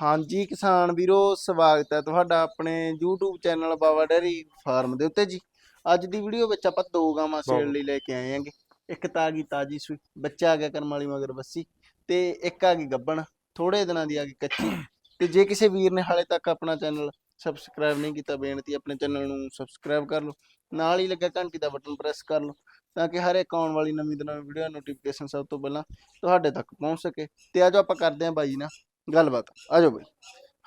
ਹਾਂਜੀ ਕਿਸਾਨ ਵੀਰੋ ਸਵਾਗਤ ਹੈ ਤੁਹਾਡਾ ਆਪਣੇ YouTube channel Baba dairy farm ਦੇ ਉੱਤੇ ਜੀ। ਅੱਜ ਦੀ ਵੀਡੀਓ ਵਿੱਚ ਆਪਾਂ ਦੋ ਗਾਵਾਂ ਸੇਲ। ਲਈ ਲੈ ਕੇ ਆਏ ਆਂਗੇ। ਇੱਕ ਤਾਂ ਆ ਗਈ ਤਾਜੀ ਸੂਈ ਬੱਚਾ ਆ ਗਿਆ ਕਰਮ ਵਾਲੀ ਮਗਰ ਬੱਸੀ ਤੇ ਇੱਕ ਆ ਗਈ ਗੱਬਣ ਥੋੜੇ ਦਿਨਾਂ ਦੀ ਆ ਗਈ ਕੱਚੀ। ਤੇ ਜੇ ਕਿਸੇ ਵੀਰ ਨੇ ਹਾਲੇ ਤੱਕ ਆਪਣਾ ਚੈਨਲ ਸਬਸਕ੍ਰਾਈਬ ਨਹੀਂ ਕੀਤਾ ਬੇਨਤੀ ਆਪਣੇ ਚੈਨਲ ਨੂੰ ਸਬਸਕ੍ਰਾਈਬ ਕਰ ਲਓ। ਨਾਲ ਹੀ ਲੱਗਾ ਘੰਟੀ ਦਾ ਬਟਨ ਪ੍ਰੈਸ ਕਰ ਲਓ ਤਾਂ ਕਿ ਹਰ ਇੱਕ ਆਉਣ ਵਾਲੀ ਨਵੀਂ ਤੋਂ ਨਵੀਂ ਵੀਡੀਓ ਨੋਟੀਫਿਕੇਸ਼ਨ ਸਭ ਤੋਂ ਪਹਿਲਾਂ ਤੁਹਾਡੇ ਤੱਕ ਪਹੁੰਚ ਸਕੇ। ਤੇ ਆਜੋ ਆਪਾਂ ਕਰਦੇ ਹਾਂ ਬਾਈ ਨਾਲ ਗੱਲਬਾਤ ਆਜੋ ਬਾਈ।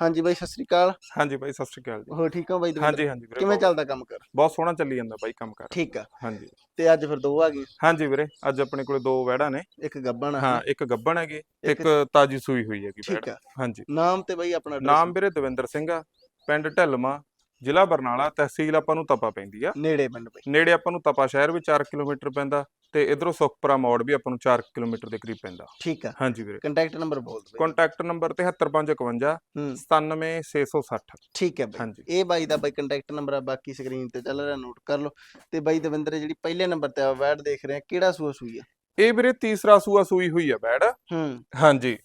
ਹਾਂਜੀ ਬਾਈ ਸਤਿ ਸ੍ਰੀ ਅਕਾਲ। ਹਾਂਜੀ ਬਾਈ ਸਤਿ ਸ਼੍ਰੀ ਅਕਾਲ ਜੀ। ਹੋਰ ਠੀਕ ਹੋ ਬਾਈ ਦਵਿੰਦਰ? ਹਾਂਜੀ ਹਾਂਜੀ ਵੀਰੇ ਕਿਵੇਂ ਬਹੁਤ- ਚੱਲਦਾ ਕੰਮ ਕਰ? ਬਹੁਤ ਸੋਹਣਾ ਚੱਲੀ ਜਾਂਦਾ ਬਾਈ ਕੰਮ ਕਰ। ਠੀਕ ਆ। ਹਾਂਜੀ। ਤੇ ਅੱਜ ਫਿਰ ਦੋ ਆ ਗਏ? ਹਾਂਜੀ ਵੀਰੇ ਅੱਜ ਆਪਣੇ ਕੋਲੇ ਦੋ ਵੈੜਾਂ ਨੇ। ਇੱਕ ਗੱਬਣ ਹਾਂ ਇੱਕ ਗੱਬਣ ਹੈਗੀ ਇੱਕ ਤਾਜੀ ਸੂਈ ਹੋਈ ਹੈਗੀ ਵੈੜ ਠੀਕ ਆ। ਹਾਂਜੀ। ਨਾਮ ਤੇ ਬਾਈ ਆਪਣਾ address ਨਾਮ ਵੀਰੇ ਦਵਿੰਦਰ ਸਿੰਘ ਆ ਪਿੰਡ ਢਿਲਮਾ ਜ਼ਿਲ੍ਹਾ ਬਰਨਾਲਾ ਤਹਿਸੀਲ ਆਪਾਂ ਨੂੰ ਤਪਾ ਪੈਂਦੀ ਆ। ਨੇੜੇ ਪਿੰਡ ਬਾਈ। ਨੇੜੇ ਆਪਾਂ ਨੂੰ ਤਪਾ ਸ਼ਹਿਰ ਵੀ 4 ਕਿਲੋਮੀਟਰ ਪੈਂਦਾ। ਤੇ ਇਧਰੋਂ ਸੁਖਪੁਰਾ ਮੋੜ ਵੀ ਆਪਾਂ ਨੂੰ 4 ਕਿਲੋਮੀਟਰ ਦੇ ਕਰੀਬ ਪੈਂਦਾ। ਠੀਕ ਆ। ਹਾਂਜੀ ਵੀਰੇ। ਕੰਟੈਕਟ ਨੰਬਰ ਬੋਲ ਦਿਓ ਕੰਟੈਕਟ ਨੰਬਰ 73551 ਹੂੰ। 97660 ਠੀਕ ਹੈ ਬਾਈ। ਹਾਂਜੀ। ਇਹ ਬਾਈ ਦਾ ਬਾਈ ਕੰਟੈਕਟ ਨੰਬਰ ਆ ਬਾਕੀ ਸਕਰੀਨ ਤੇ ਚੱਲ ਰਿਹਾ ਨੋਟ ਕਰ ਲਓ। ਤੇ ਬਾਈ ਦਵਿੰਦਰ ਜਿਹੜੀ ਪਹਿਲੇ ਨੰਬਰ ਤੇ ਆ ਵੈਡ ਦੇਖ ਰਹੇ ਆ। ਕਿਹੜਾ ਸੂਆ ਸੂਈ ਆ? ਇਹ ਵੀਰੇ ਤੀਸਰਾ ਸੂਆ ਸੂਈ ਹੋਈ ਆ ਬੈੜ ਹੂੰ। ਹਾਂਜੀ।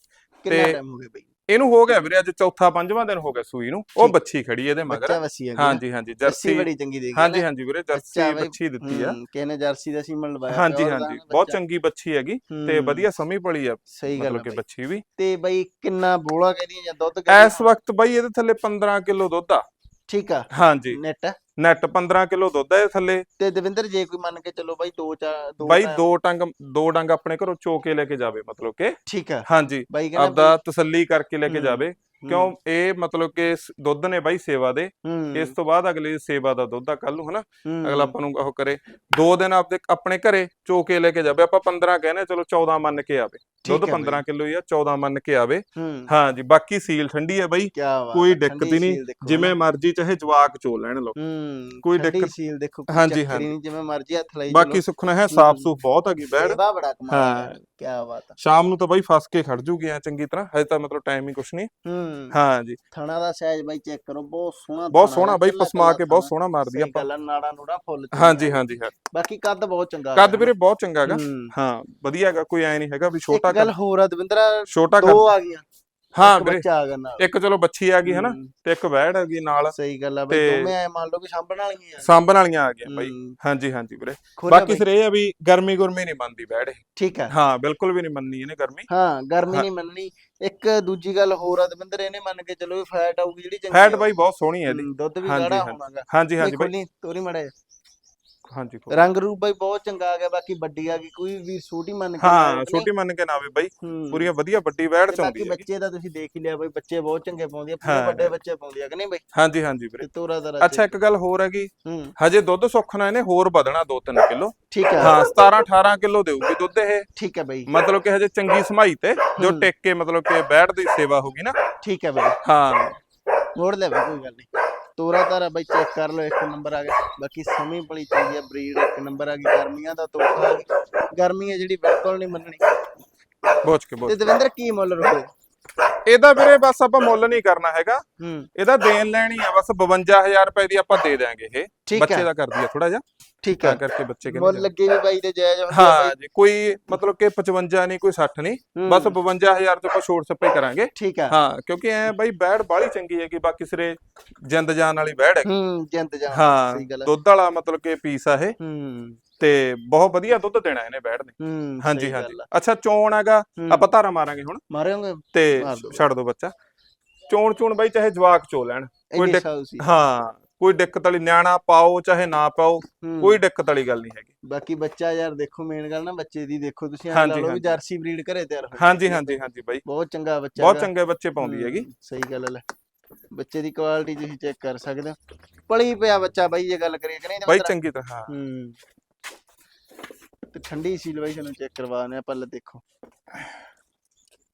ਕਿੰਨਾ ਟਾਈਮ ਹੋ ਗਿਆ ਬਾਈ? ਇਹਨੂੰ ਹੋ ਗਿਆ ਵੀਰੇ ਅੱਜ ਚੌਥਾ ਪੰਜਵਾਂ ਦਿਨ ਹੋ ਗਿਆ ਸੂਈ ਨੂੰ। ਉਹ। ਬੱਚੀ ਖੜੀ ਇਹਦੇ ਬੱਚਾ ਮਗਰ। ਵਸੀ ਹਾਂਜੀ ਹਾਂਜੀ ਜਰਸੀ। ਬੜੀ ਚੰਗੀ ਦੇ ਹਾਂਜੀ ਹਾਂਜੀ ਵੀਰੇ ਜਰਸੀ ਬੱਚੀ ਦਿੱਤੀ ਆ। ਕਿਹਨੇ ਜਰਸੀ ਦਾ ਸੀਮਨ ਲਵਾਇਆ ਹਾਂਜੀ ਹਾਂਜੀ ਬਹੁਤ। ਚੰਗੀ ਬੱਚੀ ਹੈਗੀ ਤੇ ਵਧੀਆ ਸਮੀ ਪਲੀ ਆ ਸਹੀ ਗੱਲ ਮਤਲਬ ਕਿ। ਬੱਚੀ ਵੀ। ਤੇ ਬਾਈ ਕਿੰਨਾ ਬੋਲਾ ਕਹਿੰਦੀ ਜਾਂ ਦੁੱਧ ਇਸ ਵਕਤ ਬਾਈ ਇਹਦੇ ਥੱਲੇ 15 ਕਿਲੋ ਦੁੱਧ ਆ। ਠੀਕ ਆ। ਹਾਂਜੀ। ਨੈਟ। ਨੈਟ 15 ਕਿਲੋ ਦੁੱਧ ਇਹ ਥੱਲੇ। ਤੇ ਦਵਿੰਦਰ ਜੇ ਕੋਈ ਮੰਨ ਕੇ ਚੱਲੋ ਬਾਈ ਦੋ ਚਾਰ ਦੋ ਬਾਈ ਦੋ ਟੰਗ ਦੋ ਡੰਗ ਆਪਣੇ ਘਰੋਂ ਚੋ ਕੇ ਲੈ ਕੇ ਜਾਵੇ ਮਤਲਬ ਕਿ। ਠੀਕ ਆ। ਹਾਂਜੀ ਬਾਈ ਕਹਿੰਦਾ ਆਪਦਾ ਤਸੱਲੀ ਕਰਕੇ ਲੈ ਕੇ ਹੂੰ, ਜਾਵੇ। ਹੂੰ, ਕਿਉਂ? ਇਹ ਮਤਲਬ ਕਿ ਦੁੱਧ ਨੇ ਬਾਈ ਸੇਵਾ ਦੇ। ਹੂੰ, ਇਸ ਤੋਂ ਬਾਅਦ ਅਗਲੇ ਸੇਵਾ ਦਾ ਦੁੱਧ ਆ ਕੱਲ ਨੂੰ ਹਨਾ? ਹੂੰ, ਅਗਲਾ ਆਪਾਂ ਨੂੰ ਉਹ ਕਰੇ। ਦੋ ਦਿਨ ਆਪਦੇ ਆਪਣੇ ਘਰੇ ਚੋ ਕੇ ਲੈ ਕੇ ਜਾਵੇ। ਆਪਾਂ 15 ਕਹਿੰਦੇ ਚਲੋ 14 ਮੰਨ ਕੇ ਆਵੇ। ਦੁੱਧ ਠੀਕ ਹੈ 15 ਕਿਲੋ ਹੀ ਆ 14 ਮੰਨ ਕੇ ਆਵੇ। ਹੂੰ। ਹਾਂਜੀ ਬਾਕੀ ਸੀਲ ਠੰਡੀ ਹੈ ਬਾਈ। ਕੋਈ ਦਿੱਕਤ ਹੀ ਨਹੀਂ, ਜਿਵੇਂ। ਮਰਜ਼ੀ ਚਾਹੇ ਜਵਾਕ ਚੋ ਲੈਣ ਲੋ ਹੂੰ ਕੋਈ ਦਿੱਕਤ- ਸੀਲ ਦੇਖੋ ਹਾਂਜੀ, ਚੱਕਰ ਹੀ ਨਹੀਂ ਜਿਵੇਂ ਮਰਜ਼ੀ ਹੱਥ ਲਾਈ ਬਾਕੀ ਸੁਖਣਾ ਹੈ ਸਾਫ਼ ਹੂੰ। ਸੂਫ ਬਹੁਤ ਹੈਗੀ ਬੈੜ ਕਮਾਲ ਹਾਂ। ਕੀ ਬਾਤ ਆ ਸ਼ਾਮ ਨੂੰ ਤਾਂ ਬਾਈ ਫਸ ਕੇ ਖੜ ਜੂਗੀ ਆ ਚੰਗੀ ਤਰ੍ਹਾਂ ਹਜੇ ਤਾਂ ਮਤਲਬ ਟਾਈਮ ਹੀ ਕੁਛ ਨਹੀਂ। ਹੂੰ। ਹਾਂਜੀ। ਥਣਾ ਦਾ ਸਾਈਜ਼ ਬਾਈ ਚੈੱਕ ਕਰੋ ਬਹੁਤ ਸੋਹਣਾ ਬਹੁਤ ਸੋਹਣਾ ਹੈ, ਬਾਈ ਪਸਮਾ ਕੇ ਬਹੁਤ। ਸੋਹਣਾ ਮਾਰਦੀ ਆਪਾਂ। ਨਾੜਾ ਨੂੜਾ ਫੁੱਲ ਹਾਂਜੀ ਹਾਂਜੀ ਹਾਂ ਬਾਕੀ ਕੱਦ ਬਹੁਤ ਚੰਗਾ ਕੱਦ। ਵੀਰੇ ਬਹੁਤ ਚੰਗਾ ਹੈਗਾ। ਹੂੰ। ਹਾਂ ਵਧੀਆ ਹੈਗਾ ਕੋਈ ਐ ਨਹੀਂ ਹੈਗਾ ਵੀ ਛੋਟਾ ਇੱਕ ਗੱਲ ਹੋਰ ਆ ਦਵਿੰਦਰਾ ਛੋਟਾ ਦੋ ਆ ਗਈਆਂ। ਹਾਂ ਇੱਕ ਵੀਰੇ। ਬੱਚਾ ਆ ਗਿਆ ਨਾਲ। ਇੱਕ ਚਲੋ ਬੱਚੀ ਆ ਗਈ ਹਨਾ ਹੂੰ, ਤੇ ਇੱਕ ਵੈੜ ਹੈਗੀ ਨਾਲ। ਸਹੀ ਗੱਲ ਆ ਬਾਈ ਤੇ- ਦੋਵੇਂ ਐ ਮੰਨ ਲਓ ਕਿ ਸਾਂਭਣ ਵਾਲੀਆਂ ਆ। ਸਾਂਭਣ ਵਾਲੀਆਂ ਆ ਗਈਆਂ ਬਾਈ। ਹੂੰ, ਹਾਂਜੀ ਹਾਂਜੀ ਵੀਰੇ। ਬਾਕੀ ਬਾਈ। ਸਿਰ ਇਹ ਆ ਵੀ ਗਰਮੀ ਗੁਰਮੀ ਨਹੀਂ ਮੰਨਦੀ ਬੈੜ ਇਹ। ਠੀਕ ਆ। ਹਾਂ ਬਿਲਕੁਲ ਵੀ ਨਹੀਂ ਮੰਨਣੀ ਇਹਨੇ ਗਰਮੀ। ਹਾਂ ਗਰਮੀ ਹਾਂ। ਨਹੀਂ ਮੰਨਣੀ। ਇੱਕ ਦੂਜੀ ਗੱਲ ਹੋਰ ਆ ਦਵਿੰਦਰ ਇਹਨੇ ਮੰਨ ਕੇ ਚਲੋ ਵੀ ਫੈਟ ਆਊਗੀ ਜਿਹੜੀ ਚੰਗੀ ਫੈਟ ਆ। ਬਾਈ ਬਹੁਤ ਸੋਹਣੀ ਹੈ ਇਹਦੀ। ਹੂੰ, ਦੁੱਧ ਵੀ ਹਾਂਜੀ, ਗਾੜਾ ਹਾਂਜੀ। ਹੋਣਾਗਾ। ਹਾਂਜੀ ਹਾਂਜੀ ਬਾਈ। ਖੋਲੀ ਤੋਰੀ ਮੜੇ ਹਾਂਜੀ ਰੰਗ ਰੂਪ ਬਾਈ ਬਹੁਤ ਚੰਗਾ ਆ ਗਿਆ ਬਾਕੀ ਵੱਡੀ ਆ ਗਈ ਕੋਈ ਵੀ ਛੋਟੀ ਮੰਨ ਕੇ ਹਾਂ ਛੋਟੀ ਮੰਨ ਕੇ ਨਾ ਆਵੇ ਬਾਈ ਹੂੰ। ਪੂਰੀਆਂ ਵਧੀਆ ਵੱਡੀ ਵੈੜ ਚਾਉਂਦੀ ਬਾਕੀ ਹੈ ਬੱਚੇ ਦਾ ਤੁਸੀਂ ਦੇਖ ਹੀ ਲਿਆ ਬਾਈ ਬੱਚੇ ਬਹੁਤ ਚੰਗੇ ਪਾਉਂਦੀ ਆ ਪੂਰੇ ਹਾਂ। ਵੱਡੇ ਬੱਚੇ ਪਾਉਂਦੀ ਆ ਕਿ ਨਹੀਂ ਬਾਈ? ਹਾਂਜੀ ਹਾਂਜੀ ਵੀਰੇ। ਤੋਰਾ ਦਾ ਅੱਛਾ ਇੱਕ ਗੱਲ ਹੋਰ ਹੈਗੀ ਹੂੰ। ਹਜੇ ਦੁੱਧ ਸੁੱਖਣਾ ਇਹਨੇ ਹੋਰ ਵਧਣਾ 2-3 ਕਿਲੋ। ਠੀਕ ਆ। ਹਾਂ 17-18 ਕਿਲੋ ਦੇਊਗੀ ਦੁੱਧ ਇਹ। ਠੀਕ ਆ ਬਾਈ। ਮਤਲਬ ਕਿ ਹਜੇ ਚੰਗੀ ਸਮਾਈ ਤੇ ਜੋ ਹੂੰ। ਟਿਕ ਕੇ ਮਤਲਬ ਕਿ ਬੈੜ ਦੀ ਸੇਵਾ ਹੋਗੀ ਨਾ। ਠੀਕ ਆ ਬਾਈ। ਹਾਂ। ਮੋੜ ਲੈ ਬਾਈ ਕੋਈ ਗੱਲ ਨਹੀਂ ਤੋਰਾ ਤਾਰਾ ਬਾਈ ਚੈੱਕ ਕਰ ਲਓ ਇੱਕ ਨੰਬਰ ਆ ਗਿਆ। ਬਾਕੀ ਸਮੀ ਪਲੀ ਚੰਗੀ ਆ ਬਰੀਡ ਇੱਕ ਨੰਬਰ ਆ ਗਈ ਗਰਮੀਆਂ ਦਾ ਗਿਆ। ਗਰਮੀ ਹੈ ਜਿਹੜੀ ਬਿਲਕੁਲ ਨਹੀਂ ਮੰਨਣੀ। ਬੋਚ ਕੇ ਤੇ ਬੋਚ ਦਵਿੰਦਰ ਕੀ ਮੁੱਲ ਰੱਖੋ ਇਹਦਾ ਵੀਰੇ ਬਸ ਆਪਾਂ ਮੁੱਲ ਨਹੀਂ ਕਰਨਾ ਹੈਗਾ। ਹੂੰ। ਇਹਦਾ ਦੇਣ ਲੈਣੀ ਆ ਬਸ 52000 ਰੁਪਏ ਦੀ ਆਪਾਂ ਦੇ ਦਿਆਂਗੇ ਇਹ। ਬੱਚੇ ਹੈ। ਦਾ ਕਰਦੀ ਆ ਥੋੜਾ ਜਿਹਾ। ਠੀਕ ਹੈ। ਕਰਕੇ ਬੱਚੇ ਮੁੱਲ ਕਹਿੰਦੇ ਲੱਗੇ ਵੀ ਬਾਈ ਦੇ ਜਾਇਜ਼ ਹੁੰਦੇ ਆ ਹਾਂ। ਜੀ ਕੋਈ ਮਤਲਬ ਕਿ 55 ਨਹੀਂ ਕੋਈ 60 ਨਹੀਂ। ਹੂੰ, ਬਸ 52000 ਤੋਂ ਆਪਾਂ ਛੋੜ ਸੱਪੇ ਕਰਾਂਗੇ। ਠੀਕ ਆ ਹਾਂ ਕਿਉਂਕਿ ਐ ਬਾਈ ਬੈੜ ਬਾਲੀ ਚੰਗੀ ਹੈ ਕਿ ਬਾਕੀ ਸਿਰੇ ਜਿੰਦ ਜਾਨ ਵਾਲੀ ਬੈੜ ਹੈ ਹੂੰ ਜਿੰਦ ਜਾਨ ਹਾਂ ਸਹੀ ਗੱਲ ਹੈ। ਦੁੱਧ ਵਾਲਾ ਮਤਲਬ ਕਿ ਪੀਸ ਆ ਇਹ। ਹੂੰ। ਤੇ ਬਹੁਤ ਵਧੀਆ ਦੁੱਧ ਦੇਣਾ ਇਹਨੇ ਬੈੜ ਨੇ ਹੂੰ ਹਾਂਜੀ ਹਾਂਜੀ। ਅੱਛਾ ਚੋਣ ਹੈਗਾ ਆਪਾਂ ਧਾਰਾ ਮਾਰਾਂਗੇ ਹੁਣ ਮਾਰਿਓਗੇ ਤੇ। ਛੱਡ ਦੋ ਬੱਚਾ ਚੋਣ ਚੋਣ ਬਾਈ ਚਾਹੇ ਜਵਾਕ ਚੋ ਲੈਣ ਕੋਈ ਹਾਂ ਕੋਈ ਦਿੱਕਤ ਵਾਲੀ ਨਿਆਣਾ ਪਾਓ ਚਾਹੇ ਨਾ ਪਾਓ ਕੋਈ ਦਿੱਕਤ ਵਾਲੀ ਗੱਲ ਨਹੀਂ ਹੈਗੀ ਬਾਕੀ ਬੱਚਾ ਯਾਰ ਦੇਖੋ ਮੇਨ ਗੱਲ ਨਾ ਬੱਚੇ ਦੀ ਦੇਖੋ ਤੁਸੀਂ ਐਂ ਲਾ ਲਓ ਵੀ। ਜਰਸੀ ਬਰੀਡ ਘਰੇ ਤਿਆਰ ਹੋਈ ਹਾਂਜੀ। ਹਾਂਜੀ ਹਾਂਜੀ ਬਾਈ ਬਹੁਤ ਚੰਗਾ ਬੱਚਾ ਬਹੁਤ। ਚੰਗੇ ਬੱਚੇ ਪਾਉਂਦੀ ਹੈਗੀ ਸਹੀ ਗੱਲ ਹੈ। ਬੱਚੇ ਦੀ ਕੁਆਲਿਟੀ ਤੁਸੀਂ ਚੈੱਕ ਕਰ ਸਕਦੇ ਹੋ ਪਲੀ ਪਿਆ ਬੱਚਾ ਬਾਈ ਜੇ ਗੱਲ ਕਰੀਏ ਕਿ ਨਹੀਂ ਬਾਈ? ਚੰਗੀ ਤਰ੍ਹਾਂ ਹਾਂ ਹੂੰ ਤੇ ਠੰਡੀ ਸੀਲ ਬਾਈ ਤੁਹਾਨੂੰ ਚੈੱਕ ਕਰਵਾਉਣੇ ਆ ਪਹਿਲਾਂ ਦੇਖੋ।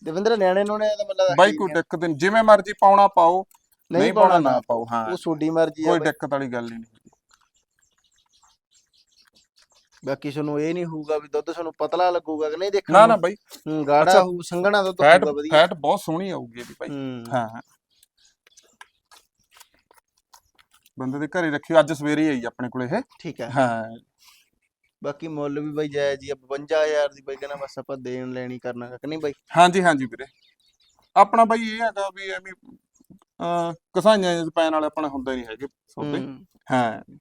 ਦਵਿੰਦਰ ਨਿਆਣੇ ਨੂੰ ਨੇ ਤਾਂ ਮਤਲਬ ਬਾਈ ਕੋਈ ਦਿੱਕਤ ਨਹੀਂ ਜਿਵੇਂ ਮਰਜ਼ੀ ਪਾਉਣਾ ਪਾਓ ਨਹੀਂ ਪਾਉਣਾ ਨਾ ਪਾਓ ਹਾਂ। ਉਹ ਤੁਹਾਡੀ ਮਰਜ਼ੀ ਆ ਕੋਈ। ਦਿੱਕਤ ਵਾਲੀ ਗੱਲ ਨਹੀਂ। ਬਾਕੀ ਤੁਹਾਨੂੰ ਇਹ ਨਹੀਂ ਹੋਊਗਾ ਵੀ ਦੁੱਧ ਤੁਹਾਨੂੰ ਪਤਲਾ ਲੱਗੂਗਾ ਕਿ ਨਹੀਂ ਦੇਖਣਾ ਨਾ ਨਾ। ਬਾਈ। ਗਾੜਾ ਹੋਊ ਸੰਘਣਾ ਦੁੱਧ ਹੋਊਗਾ ਵਧੀਆ। ਫੈਟ ਬਹੁਤ ਸੋਹਣੀ ਆਊਗੀ ਇਹਦੀ ਬਾਈ। ਹੂੰ। ਬੰਦੇ ਦੇ ਘਰੇ ਰੱਖੀ ਅੱਜ ਸਵੇਰੇ ਹੀ ਆਈ ਆਪਣੇ ਕੋਲ ਇਹ। ਠੀਕ ਹੈ। ਹਾਂ। ਬਾਕੀ ਮੁੱਲ ਵੀ ਬਾਈ ਜਾਇਜ਼ ਹੀ ਆ 52000 ਦੀ ਬਾਈ ਕਹਿੰਦਾ ਬਸ ਆਪਾਂ ਦੇਣ ਲੈਣੀ ਕਰਨਾ ਕਿ ਨਹੀਂ ਬਾਈ? ਹਾਂਜੀ ਹਾਂਜੀ ਵੀਰੇ। ਆਪਣਾ ਬਾਈ ਇਹ ਹੈਗਾ ਵੀ ਐਵੇਂ ਕਸਾਈਆਂ ਜਿਹੇ ਪੈਣ ਵਾਲੇ ਆਪਣਾ ਹੁੰਦੇ ਨਹੀਂ ਹੈਗੇ ਸੌਦੇ। ਹੂੰ,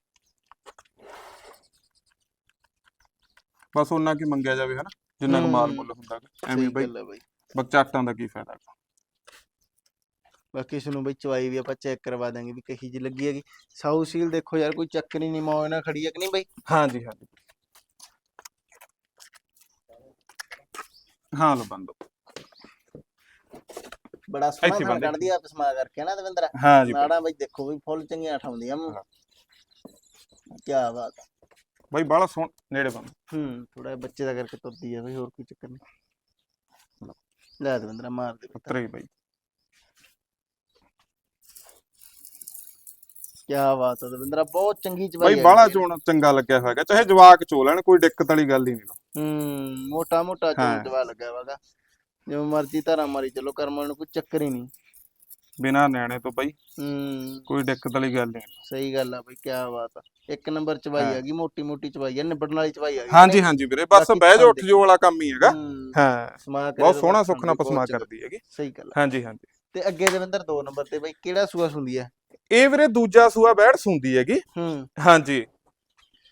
ਬਸ ਉਹਨਾਂ ਕੀ ਮੰਗਿਆ ਜਾਵੇ ਹਨਾ ਜਿੰਨਾ ਕੁ ਮਾਲ। ਮੁੱਲ ਹੁੰਦਾ ਐਵੇਂ ਬਾਈ। ਬਕਚਾਟਾਂ ਦਾ ਕੀ ਫਾਇਦਾ। ਬਾਕੀ ਇਸ ਨੂੰ ਬਈ ਚਵਾਈ ਵੀ ਆਪਾਂ ਚੈੱਕ ਕਰਵਾ ਦਾਂਗੇ ਵੀ ਕਹੀ ਜੀ ਲੱਗੀ ਹੈਗੀ। ਸਾਊ ਸੀਲ ਦੇਖੋ ਯਾਰ ਕੋਈ ਚੱਕਰ ਹੀ ਨਹੀਂ ਮੌਜ ਨਾਲ ਖੜੀ ਹੈ ਕਿ ਨਹੀਂ ਬਈ? ਹਾਂਜੀ ਹਾਂਜੀ। ਹਾਂ ਲੋ ਬੰਦੋ ਬੜਾ ਸੋਹਣਾ ਇੱਥੇ। ਕੱਢਦੀ ਆ ਪਸਮਾ ਕਰਕੇ ਨਾ ਦਵਿੰਦਰ ਹਾਂ ਜੀ ਬਾਈ। ਨਾੜਾਂ ਬਈ ਦੇਖੋ ਵੀ ਫੁੱਲ ਚੰਗੀਆਂ ਠਾਉਂਦੀਆਂ ਮੂੰਹ ਕੀ ਬਾਤ ਹੈ। ਬਾਈ ਸੋਹਣ ਨੇੜੇ ਬੰਦ ਹੂੰ ਥੋੜਾ ਬੱਚੇ ਦਾ ਕਰਕੇ ਤੁਰਦੀ ਆ ਬਈ ਹੋਰ ਕੋਈ ਚੱਕਰ ਨਹੀਂ ਲੈ ਦਵਿੰਦਰ ਮਾਰ ਦੇ ਉਤਰੇ ਹੀ ਬਾਈ ਕੀ ਬਾਤ ਹੈ ਦਵਿੰਦਰ ਬਹੁਤ ਚੰਗੀ ਚਵਾਈ ਬਾਈ ਆ ਗਈ। ਚੋਣ ਚੰਗਾ ਲੱਗਿਆ ਹੋਇਆਗਾ ਚਾਹੇ ਜਵਾਕ ਚੋ ਲੈਣ ਕੋਈ ਦਿੱਕਤ ਵਾਲੀ ਗੱਲ ਹੀ ਨਹੀਂ ਹੂੰ ਮੋਟਾ ਮੋਟਾ ਹਾਂ। ਚੋਂ ਦਵਾ ਲੱਗਾ ਵਾਗਾ ਜਿਵੇਂ ਮਰਜ਼ੀ ਧਾਰਾ ਮਾਰੀ ਚਲੋ ਕਰਮਾਂ ਨੂੰ ਕੋਈ ਚੱਕਰ ਹੀ ਨਹੀਂ। ਬਿਨਾ ਨਿਆਣੇ ਤੋਂ ਬਾਈ ਹੂੰ। ਕੋਈ ਦਿੱਕਤ ਵਾਲੀ ਗੱਲ ਨਹੀਂ। ਸਹੀ ਗੱਲ ਆ ਬਈ ਕੀ ਬਾਤ ਆ। ਇੱਕ ਨੰਬਰ ਚਵਾਈ ਹਾਂ। ਹੈਗੀ ਮੋਟੀ ਮੋਟੀ ਚਵਾਈ ਆ ਨਿਬੜਨ ਵਾਲੀ ਚਵਾਈ ਹੈਗੀ ਹਾਂਜੀ ਹਾਂਜੀ ਵੀਰੇ ਬਸ ਬਾਕੀ ਬਹਿ ਜਾ ਉੱਠ। ਜੋ ਵਾਲਾ ਕੰਮ ਹੀ ਹੈਗਾ। ਹੂੰ, ਹਾਂ ਸਮਾ ਕਰੇ ਬਹੁਤ ਸੋਹਣਾ ਖਾਂਦੇ, ਬਹੁਤ ਪਸਮਾ। ਕਰਦੀ ਹੈਗੀ। ਸਹੀ ਗੱਲ ਆ। ਹਾਂਜੀ ਹਾਂਜੀ। ਤੇ ਅੱਗੇ ਦਵਿੰਦਰ ਦੋ ਨੰਬਰ ਤੇ ਬਈ ਕਿਹੜਾ ਸੂਆ ਸੁੰਦੀ ਆ? ਇਹ ਵੀਰੇ ਦੂਜਾ ਸੂਆ ਬੈੜ ਸੁੰਦੀ ਹੈਗੀ। ਹੂੰ। ਹਾਂਜੀ।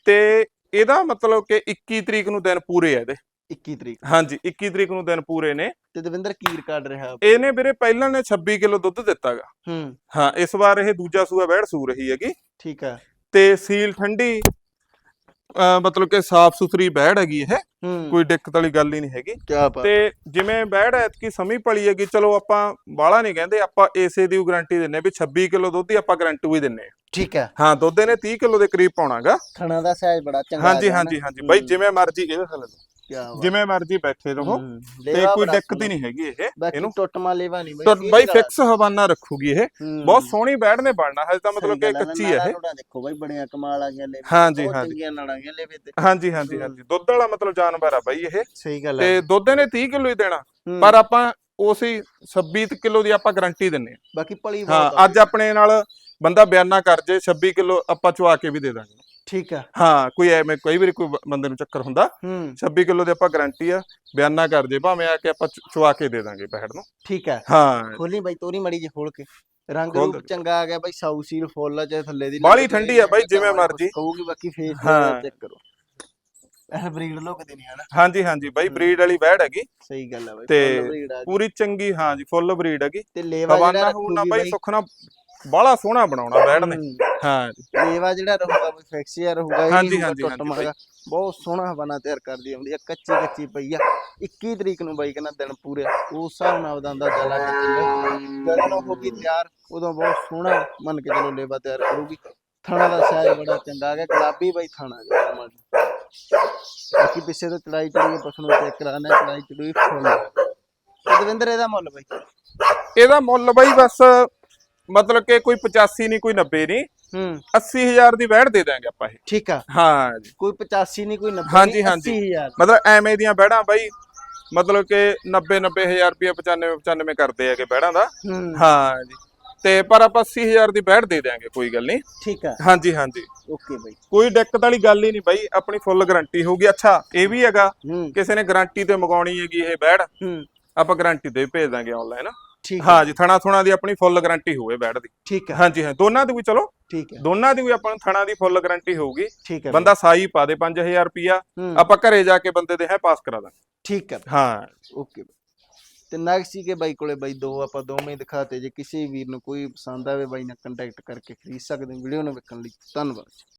ਤੇ ਇਹਦਾ ਮਤਲਬ ਕਿ 21 ਤਰੀਕ ਨੂੰ ਦਿਨ ਪੂਰੇ ਆ ਇਹਦੇ। 21 ਤਰੀਕ ਹਾਂਜੀ 21 ਤਰੀਕ ਨੂੰ ਦਿਨ ਪੂਰੇ ਨੇ। ਤੇ ਦਵਿੰਦਰ ਕੀ ਰਿਕਾਰਡ ਰਿਹਾ? ਇਹਨੇ ਵੀਰੇ ਪਹਿਲਾਂ ਨੇ 26 ਕਿਲੋ ਦੁੱਧ ਦਿੱਤਾਗਾ। ਹੂੰ। ਹਾਂ ਇਸ ਵਾਰ ਇਹ ਦੂਜਾ ਸੂਆ ਬੈੜ ਸੂ ਰਹੀ ਹੈਗੀ। ਠੀਕ ਆ। ਤੇ ਸੀਲ ਠੰਡੀ ਮਤਲਬ ਕਿ ਸਾਫ਼ ਸੁਥਰੀ ਬੈੜ ਹੈਗੀ ਇਹ। ਹੂੰ ਕੋਈ ਦਿੱਕਤ ਵਾਲੀ ਗੱਲ ਹੀ ਨਹੀਂ ਹੈਗੀ। ਤੇ ਜਿਵੇਂ ਬੈੜ ਐਤਕੀ ਸਮੀ ਪਲੀ ਹੈਗੀ ਚਲੋ ਆਪਾਂ ਬਾਹਲਾ ਨਹੀਂ ਕਹਿੰਦੇ ਆਪਾਂ ਏਸੇ ਦੀ ਗਾਰੰਟੀ ਦਿੰਨੇ ਵੀ 26 ਕਿਲੋ ਦੁੱਧ ਦੀ ਆਪਾਂ ਗਾਰੰਟੀ ਵੀ ਦਿੰਨੇ ਠੀਕ ਆ ਹਾਂ ਦੁੱਧ ਇਹਨੇ 30 ਕਿਲੋ ਦੇ ਕਰੀਬ ਪਾਉਣਾਗਾ। ਥਣਾ ਦਾ ਸਾਈਜ਼ ਬੜਾ ਚੰਗਾ ਹਾਂਜੀ ਹਾਂਜੀ। ਹਾਂਜੀ। ਬਾਈ ਹੂੰ, ਜਿਵੇਂ ਮਰਜ਼ੀ ਇਹਦੇ ਥੱਲੇ ਜਿਵੇਂ ਮਰਜ਼ੀ ਬੈਠੇ ਰਹੋ। ਹੂੰ, ਤੇ ਕੋਈ ਦਿੱਕਤ। ਹੀ ਨਹੀਂ ਹੈਗੀ ਇਹ ਇਹਨੂੰ। ਟੁੱਟਮਾ ਲੇਵਾ ਨਹੀਂ ਤਾਂ ਬਾਈ ਫਿਕਸ ਹਵਾਨਾ ਰੱਖੂਗੀ ਇਹ। ਹੂੰ, ਬਹੁਤ ਸੋਹਣੀ ਬੈੜ ਨੇ ਬਣਨਾ ਹਜੇ ਤਾਂ ਮਤਲਬ ਕਿ ਕੱਚੀ ਹੈ ਇਹ। ਦੇਖੋ ਬਾਈ ਬੜੀਆਂ ਕਮਾਲ ਆ ਗਈਆਂ ਲੇਵੇ। ਹਾਂਜੀ ਹਾਂਜੀ। ਹਾਂਜੀ ਹਾਂਜੀ ਹਾਂਜੀ। ਦੁੱਧ ਵਾਲਾ ਮਤਲਬ ਜਾਨਵਰ ਆ ਬਾਈ ਇਹ। ਸਹੀ ਗੱਲ ਆ। ਤੇ ਦੁੱਧ ਇਹਨੇ 30 ਕਿਲੋ ਹੀ ਦੇਣਾ। ਹੂੰ, ਪਰ ਆਪਾਂ ਉਸੇ 26 ਕਿਲੋ ਦੀ ਆਪਾਂ ਗਾਰੰਟੀ ਦਿੰਨੇ ਆ ਬਾਕੀ ਪਲੀ ਹਾਂ ਅੱਜ ਆਪਣੇ ਨਾਲ ਬੰਦਾ ਬਿਆਨਾ ਕਰ ਜੇ 26 ਕਿਲੋ ਆਪਾਂ ਚੁਆ ਕੇ ਵੀ ਦੇ ਦਾਂਗੇ। ਠੀਕ ਆ। ਹਾਂ ਕੋਈ ਐਵੇਂ ਕੋਈ ਵੀ ਕੋਈ ਬੰਦੇ ਨੂੰ ਚੱਕਰ ਹੁੰਦਾ। ਹੂੰ। 26 ਕਿਲੋ ਦੀ ਆਪਾਂ ਗਾਰੰਟੀ ਆ ਬਿਆਨਾ ਕਰ ਜੇ ਭਾਵੇਂ ਆ ਕੇ ਆਪਾਂ ਚੁਆ ਕੇ ਦੇ ਦਾਂਗੇ ਬਹਿੜ ਨੂੰ। ਠੀਕ ਆ। ਹਾਂ। ਖੋਲੀ ਬਾਈ ਤੋਰੀ ਮੜੀ ਜੇ ਖੋਲ ਕੇ। ਰੰਗ ਰੂਪ। ਚੰਗਾ ਆ ਗਿਆ ਬਾਈ ਸਾਊ ਸੀਲ ਫੁੱਲ ਆ ਚਾਹੇ ਥੱਲੇ ਦੀ ਲੱਗੇ ਠੰਡੀ ਆ ਬਾਈ, ਜਿਵੇਂ ਮਰਜ਼ੀ। ਕਹੂਗੀ ਬਾਕੀ ਫੇਸ ਹਾਂ। ਚੈੱਕ ਕਰੋ। ਇਹ ਬਰੀਡ ਲੋਕਦੇ ਨਹੀਂ ਹਨਾ। ਹਾਂਜੀ ਹਾਂਜੀ ਬਾਈ ਬਰੀਡ ਵਾਲੀ ਬਹਿੜ ਹੈਗੀ। ਸਹੀ ਗੱਲ ਆ ਬਾਈ ਤੇ ਪੂਰੀ ਚੰਗੀ ਹਾਂ ਜੀ ਫੁੱਲ ਬਰੀਡ ਹੈਗੀ। ਤੇ ਲੇਵਾ ਜਿਹੜਾ ਰੱਖੂਗੀ ਬਾਈ ਸੁਖਣਾ ਬਾਹਲਾ ਸੋਹਣਾ ਬਣਾਉਣਾ ਬਹਿੜ ਨੇ। ਹੂੰ, ਹਾਂ ਲੇਵਾ ਜਿਹੜਾ ਰਹੂਗਾ ਬਾਈ ਫਿਕਸੀਆ ਰਹੂਗਾ ਇਹ ਹਾਂਜੀ, ਹਾਂਜੀ, ਬਹੁਤ ਸੋਹਣਾ ਹਵਾਨਾ ਤਿਆਰ ਕਰਦੀ ਆਉਂਦੀ ਆ ਕੱਚੀ ਕੱਚੀ ਪਈ ਆ। 21 ਤਰੀਕ ਨੂੰ ਬਾਈ ਕਹਿੰਦਾ ਦਿਨ ਪੂਰੇ। ਉਸ ਹਿਸਾਬ ਨਾਲ ਉਹਦਾ ਅੰਦਾਜ਼ਾ ਲਾ ਕੇ ਚੱਲੇ ਜਦੋਂ ਉਹ ਹੋ ਗਈ ਤਿਆਰ ਉਦੋਂ ਬਹੁਤ ਸੋਹਣਾ ਮੰਨ ਕੇ ਚਲੋ ਲੇਵਾ ਤਿਆਰ ਕਰੂਗੀ। ਥਾਣਾ ਦਾ ਸਾਇਜ਼ ਬੜਾ ਚੰਗਾ ਆ ਗਿਆ ਗੁਲਾਬੀ ਬਾਈ ਥਾਣਾ ਜੀ ਕਮਾਲ ਦੀ। ਬਾਕੀ ਪਿੱਛੇ ਤੋਂ ਚੜਾਈ ਚੜੀ ਪਸ਼ੂ ਨੂੰ ਚੈੱਕ ਕਰਾਣਾ ਚੜਾਈ ਚੜੀ ਫੁੱਲ ਦਵਿੰਦਰ ਇਹਦਾ ਮੁੱਲ ਬਾਈ। ਇਹਦਾ ਮੁੱਲ ਬਾਈ ਬਸ ਮਤਲਬ ਕਿ ਕੋਈ 85 ਨਹੀਂ ਕੋਈ 90 ਨਹੀਂ। ਹੂੰ। 80000 ਦੀ ਵਹਿੜ ਦੇ ਦਾਂਗੇ ਆਪਾਂ ਇਹ। ਠੀਕ ਆ। ਹਾਂ ਜੀ। ਕੋਈ 85 ਨਹੀਂ ਕੋਈ 90 ਹਾਂਜੀ, ਹਾਂਜੀ। 80000 ਮਤਲਬ ਐਵੇਂ ਦੀਆਂ ਵਹਿੜਾਂ ਬਾਈ ਮਤਲਬ ਕਿ 90 90000 ਰੁਪਏ 95 95 ਕਰਦੇ ਹੈਗੇ ਵਹਿੜਾਂ ਦਾ। ਹਾਂ ਜੀ। ਤੇ ਪਰ ਆਪਾਂ 80000 ਦੀ ਵਹਿੜ ਦੇ ਦਿਆਂਗੇ ਕੋਈ ਗੱਲ ਨਹੀਂ। ਠੀਕ ਆ। ਹਾਂਜੀ ਹਾਂਜੀ। Okay bye. ਕੋਈ ਦਿੱਕਤ ਵਾਲੀ ਗੱਲ ਹੀ ਨਹੀਂ ਬਾਈ ਆਪਣੀ ਫੁੱਲ ਗਾਰੰਟੀ ਹੋਊਗੀ। ਅੱਛਾ ਇਹ ਵੀ ਹੈਗਾ ਹੂੰ। ਕਿਸੇ ਨੇ ਗਾਰੰਟੀ ਤੇ ਮੰਗਾਉਣੀ ਹੈਗੀ ਇਹ ਹੂੰ। ਆਪਾਂ ਗਾਰੰਟੀ ਤੇ ਭੇਜ ਦਾਂਗੇ ਆਨਲਾਈਨ ਠੀਕ ਹਾਂ ਜੀ ਥਣਾ ਥੁਣਾ ਦੀ ਆਪਣੀ ਫੁੱਲ ਗਾਰੰਟੀ ਹੋਵੇ ਵਹਿੜ ਦੀ। ਠੀਕ ਆ। ਹਾਂਜੀ ਹਾਂ ਦੋਨਾਂ ਦੀ ਵੀ ਚਲੋ। ਠੀਕ ਆ। ਦੋਨਾਂ ਦੀ ਵੀ ਆਪਾਂ ਨੂੰ ਥਣਾ ਦੀ ਫੁੱਲ ਗਾਰੰਟੀ ਹੋਊਗੀ। ਠੀਕ ਆ ਬੰਦਾ ਸਾਈ ਪਾ ਦੇ 5000 ਰੁਪਿਆ ਹੂੰ। ਆਪਾਂ ਘਰੇ ਜਾ ਕੇ ਬੰਦੇ ਦੇ ਹੈ ਪਾਸ ਕਰਾ ਦਾਂਗੇ। ਠੀਕ ਆ ਹਾਂ। ਓਕੇ ਤੇ ਨੈਕਸਟ ਕੇ ਬਾਈ ਕੋਲੇ ਬਾਈ, ਦੋ ਆਪਾਂ ਦੋਵੇਂ ਦਿਖਾਤੇ। ਜੇ ਕਿਸੇ ਵੀਰ ਨੂੰ ਕੋਈ ਪਸੰਦ ਆਵੇ ਬਾਈ ਨਾਲ ਕੰਟੈਕਟ ਕਰਕੇ ਖਰੀਦ ਸਕਦੇ ਹੋ। ਵੀਡੀਓ ਨੂੰ ਵੇਖਣ ਲਈ ਧੰਨਵਾਦ।